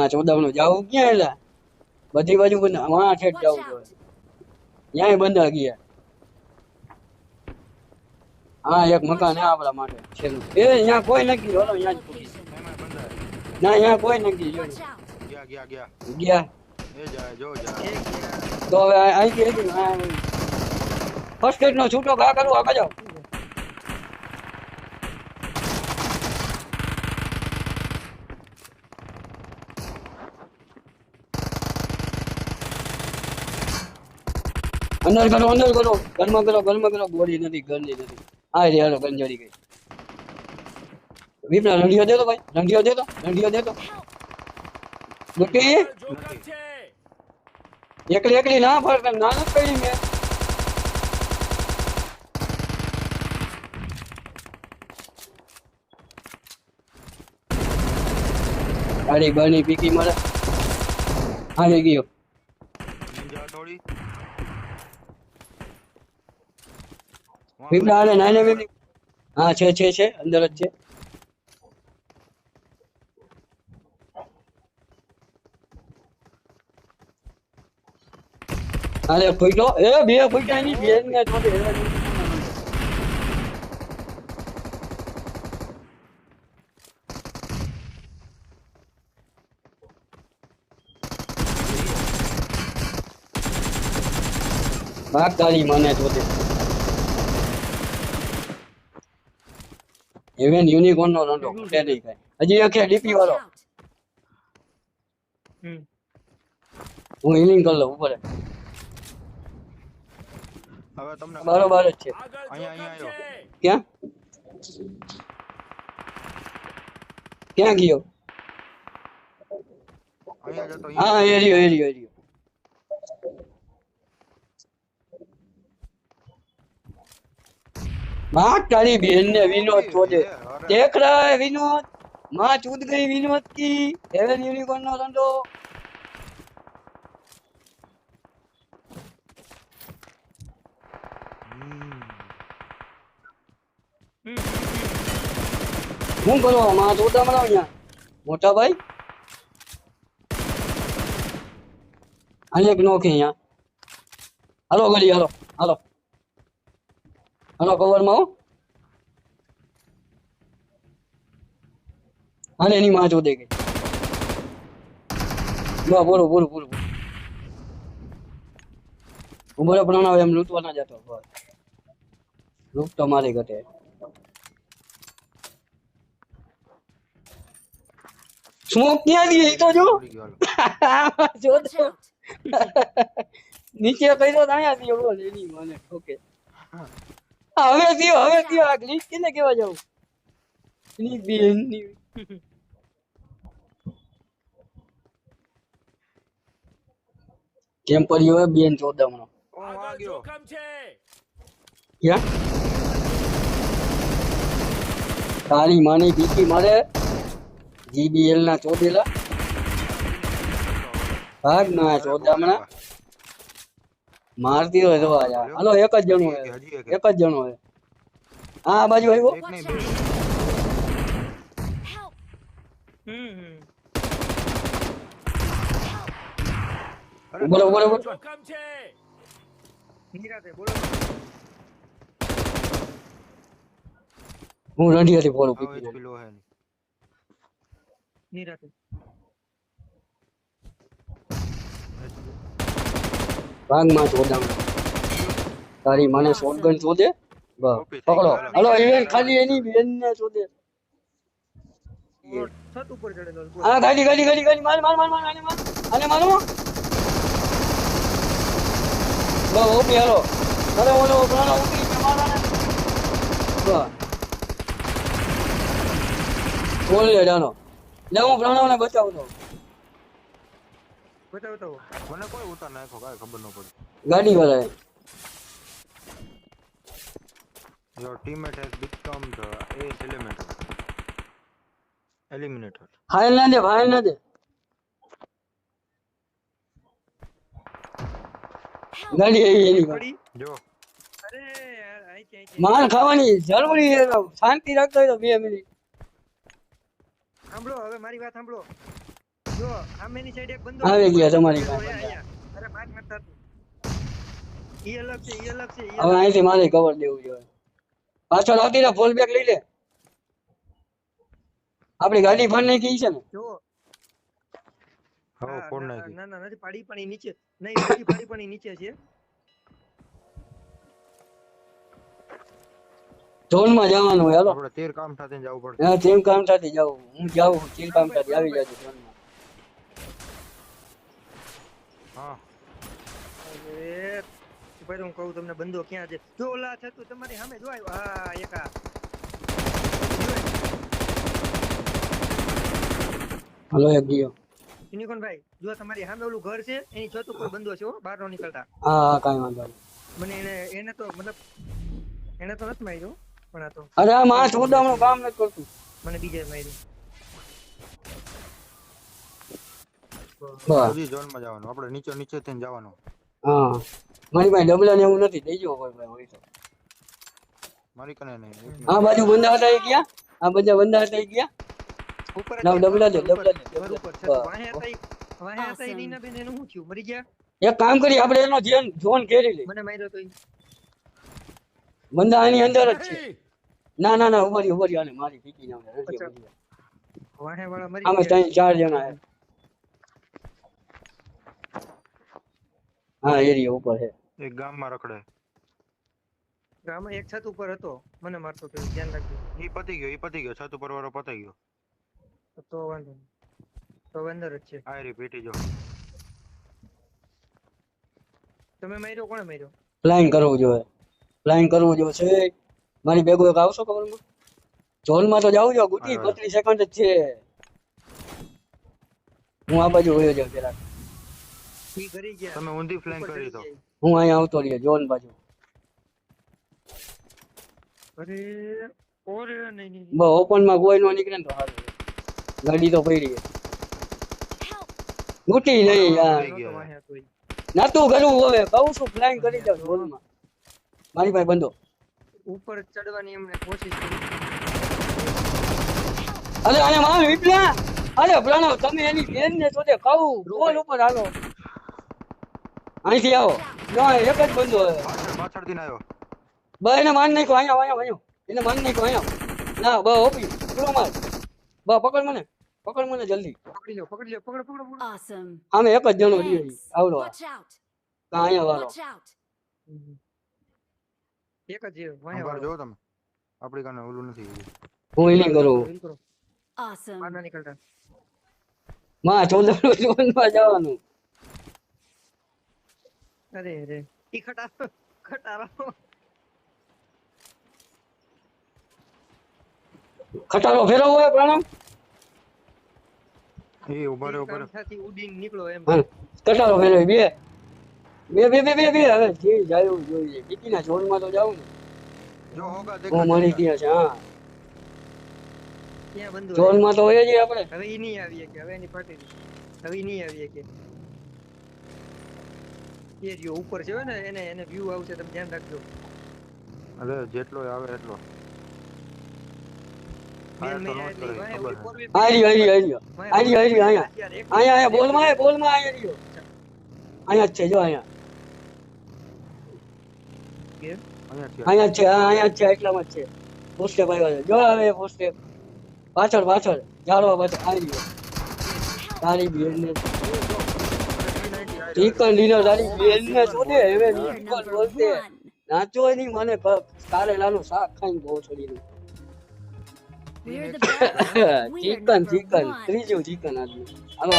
માં નું જવું ક્યાં એટલે બધી બાજુ બંધ વાં Watch જવું જોઈએ out! બંધ ગયા હા એક મકાન હે આપણા માટે છેલ્લું એ અહીંયા કોઈ નથી ઓલો અહીંયા જ બંધ ના અહીંયા કોઈ નથી ગયા ગયા ગયા ગયા એ જાય જો જાય તો હવે અહીંથી ફર્સ્ટ એડ નો છૂટો ઘા કરું આગળ જાઓ અંદર કરો અંદર કરો. ઘરમાં કરો ઘરમાં કરો ગોળી નથી, ઘરની નથી. આ રે, હાલો ગન જડી ગઈ વિપના રંડિયો દેતો ભાઈ રંડિયો દેતો તો દેતો દે એકલી એકલી ના ફર ના ના કરી મેં. અરે બની પીકી મળે હારી ગયો નિંજા થોડી વિપના અને નાઈને વિપની હા, છે છે છે, અંદર જ છે. અરે ફૂટો એ, બે ફૂટા ની બેન ને થોડી ભાગ તારી મને જોતે ઇવેન યુનિકોર્ન નો લોન્ડો ખૂટે નહીં કાંઈ હજી આખે ડીપી વાળો! હું હિલિંગ કરી લઉં ઉપર. હવે તમને બરોબર જ છે. અહીંયા અહીંયા આવ્યો. ક્યાં? ક્યાં ગયો? હા એ રહ્યો હા રહ્યો એ એરિયો માં તારી બહેન ને વિનોદ શોધે દેખ રહા હે વિનોદમાં ચૂદ ગઈ વિનોદ કી? હેવન યુનિકોર્ન નો ધંધો. શું કરો માં ચોટા મરાવ અહીંયા મોટા ભાઈ? અહીંયા એક નોખી અહીંયા. હાલો ગળી હાલો હાલો. હાલો કવરમાં અને એની માં જોડે ગઈ. બોલો બોલો બોલો બોલો. બોલો પ્રણાવ એમ લૂંટવા ના જતો લૂંટ તો મારી ઘટે. સ્મોક ક્યાં દી એ તો જો. જો. નીચે કર્યો દો થી બોલ, એની મને ઓકે હવે થયો હવે થયો આ ગ્લિચ કેને કેવા જાવ એની બેનની કેમ પડ્યો હે બેન ચોદામણો ઓ આ ગયો ક્યાં તારી માની બીકી મારે જીબીએલ ના ચોદેલા. ભાગ ના ચોદામણા. મારતી હોય જોવા યાર. હાલો? એક જ જણો હે. એક જ જણો હે. હા આ બાજુ આવ્યો? બોલો બોલો બોલો. હું રંડી હતી ફોલો પીપી જ હે નહીં. ભાગમાં ચોદામણો તારી મને શોટગન શોધે? બસ. પકડો. હલો ઇવેન ખાલી એની બેન ને શોધે હા ગાડી ગાડી ગાડી ગાડી. માર માર માર માર આને માર આને મારો બસ ઓપી હાલો. અરે ઓલો પ્રાણો ઉતરી બસ. બોલ લે જાનો લે હું પ્રાણોને બચાવતો મને કોઈ ઉતાર નાખો કાંઈ ખબર ન પડી. ગાડી વાળા your teammate has become the ace eliminator. Eliminator file ના દે ફાઇલ ના દે. ગાડી આવી એની. જો. માર ખાવાની જરૂરી છે શાંતિ રાખતો હોય તો બે મિનિટ. સાંભળો હવે મારી વાત સાંભળો. જો સામેની સાઈડ એક બંદો આવી ગયા તમારી પાસે. અરે માર્ક નથી થતું. ઈ અલગ છે ઈ અલગ છે હવે અહીંથી મારે કવર દેવું જોઈએ. પાછળ આવતી ને ફોલ બેક લઈ લે. આપણી ગાડી ફાડ નાખી છે ને. જો. હા, ફોન ના, નાખી. ના ના નથી પાડી પણ નીચે. નહીં નથી પાડી પણ નીચે છે. ઝોનમાં જવાનું હોય હાલો. આપણે તેર કામ સાથે જવું પડે હા તેમ કામ સાથે જાવ હું જાઉં ચીલ કામ સાથે આવી જાજો ઝોનમાં હા અરે ભાઈ હું કહું તમને બંદો ક્યાં છે? જો ઓલા છે તું તમારી સામે જો આવ્યો હા એકા હલો એક ગયો. યુનિકોર્નભાઈ જો તમારી સામે ઓલું ઘર છે એની છતું કોઈ બંદો છે હો બહાર નો નીકળતા. હા હા કાંઈ વાંધો નહીં. મને એને એને તો મતલબ એને તો નથી માર્યો પણ આ તો અરે આ માણસ ઉડામણું કામ નથી કરતું. મને બીજે માર્યું. ઝોનમાં જવાનું. આપણે નીચે નીચે થઈને જવાનું. હા. મારી પાસે ડબલા ને એવું નથી દેજો કોઈ ભાઈ હોય તો. મારી કને નહીં આ બાજુ બંદા હતા એ ગયા? આ બધા બંદા હતા એ ગયા? ઉપર ડબલા દે, ડબલા દે, ડબલા. ઉપર છે. વાહે હતા વાહે હતા નીના બેન એનું શું થયું? મરી ગયા? એક કામ કરી આપણે એનો ધ્યાન જોન ઘેરી લઈ મને માર્યો તો બંદા આની અંદર જ છે. ના ના ના ઉભરી ઉભરી આને મારી ફીકી ના. વાહે વાળા મરી અમે ત્રણ ચાર જણા હા એરિયા ઉપર છે. એક ગામમાં રખડે. ગામમાં એક છત ઉપર હતો. મને મારતો તો ધ્યાન રાખજો. ઈ પતી ગયો ઈ પતી ગયો. છત ઉપર વાળો પતી ગયો. તો વાંધો તો અંદર જ છે. આ રી પેટી જો. તમે માર્યો? કોણે માર્યો? ફ્લાઇંગ કરવું જોઈએ. ફ્લાઇંગ કરવું જોઈએ છે. મારી બેગો એક આવશો ખબરમાં ઝોનમાં તો જાવું જો ગુટી હા. બત્રીસ સેકન્ડ જ છે. હું આ બાજુ વયો જાઉં જરાક. ઈ ઘરી ગયા. તમે ઊંધી ફ્લેંગ કરી દો. હું અહીંયા આવતો રહ્યો જોન બાજુ. અરે ઓરે નહીં નહીં બસ ઓપનમાં કોઈ નો નીકળે તો સારું ગાડી તો પડી ગુટી નહીં યાર. નાતું કરવું હવે કહું છું ફ્લાઇંગ કરી દઉં જોનમાં મારી ભાઈ બંધો ઉપર ચડવાની એમને કોશિશ કરી. અરે આને મારું વિપલા અરે પ્રણવ તમે એની બેન ને શોધે કહું બોલ ઉપર હાલો. અહીંથી આવો. ના એક જ બંધો પાછળથી ના આવ્યો બસ એને માર નાખ્યો અહીંયા અહીંયા અહીંયા એને માન નાખ્યો અહીંયા ના બસ ઓપી. પૂરો માર. બસ પકડ મને. પકડ મને જલ્દી. પકડી લો પકડી લો પકડ પકડ પકડ. આમે એક જ જણો રહ્યો આવડો. કા અહીંયા વાળો. એક જ વાહે વાળો. જો તમે. આપણી કને ઓલું નથી હું હિલિંગ કરું. Heal કરો. Awesome. બહાર ના નીકળતા. માં ચૌદમાં જવાનું. અરે અરે. ઈ ખટારો ખટારો. ખટારો ફેરવો હોય પ્રણામ? એ ઊભા રે કામઠાથી ઉડીને નીકળો એમ. ખટારો કટારો બે. બે બે બે બે બે. હવે જે જાય જોઈએ. બીટીના જોનમાં તો જાવું ને. જો હોગા દેખો મારી ત્યાં છે હા. ક્યાં બંધુ જોનમાં તો હોય જ આપણે. હવે ઈ નહીં આવીએ કે હવે એની પાટી હવે ઈ નહીં આવીએ કે. એ રહ્યો ઉપર છે ને એને એને વ્યૂ આવશે તમે ધ્યાન રાખજો અરે જેટલો આવે એટલો મેન ફાયર તો મેન નો જ એટલી કરે, વાહે ખબર ઓલી છે. four wheel આઈ રહ્યો આઈ રહ્યો આઈ રહ્યો વાહે આઈ રહ્યો, આઈ રહ્યો, અહીંયા. અત્યારે એક- અહીંયા અહીંયા બોલમાં આય બોલમાં આય રહ્યો અહીંયા જ છે જો અહીંયા અહીંયા છે અહીંયા જ છે હા, અહીંયા જ છે એટલામાં જ છે પોસ્ટેપ આવ્યા છે જો હવે પોસ્ટેપ પાછળ પાછળ ઝાડવા પાછળ આવી રહ્યો તારી બેનને ચિકન લીનો તારી બેનને છોડે હવે નિકોલ બોલતે નાચો નહીં મને કારેલાનું શાક ખાઈને બહુ છોડી are ચિકન ચિકન. ત્રીજું ચિકન આજનું હાલો.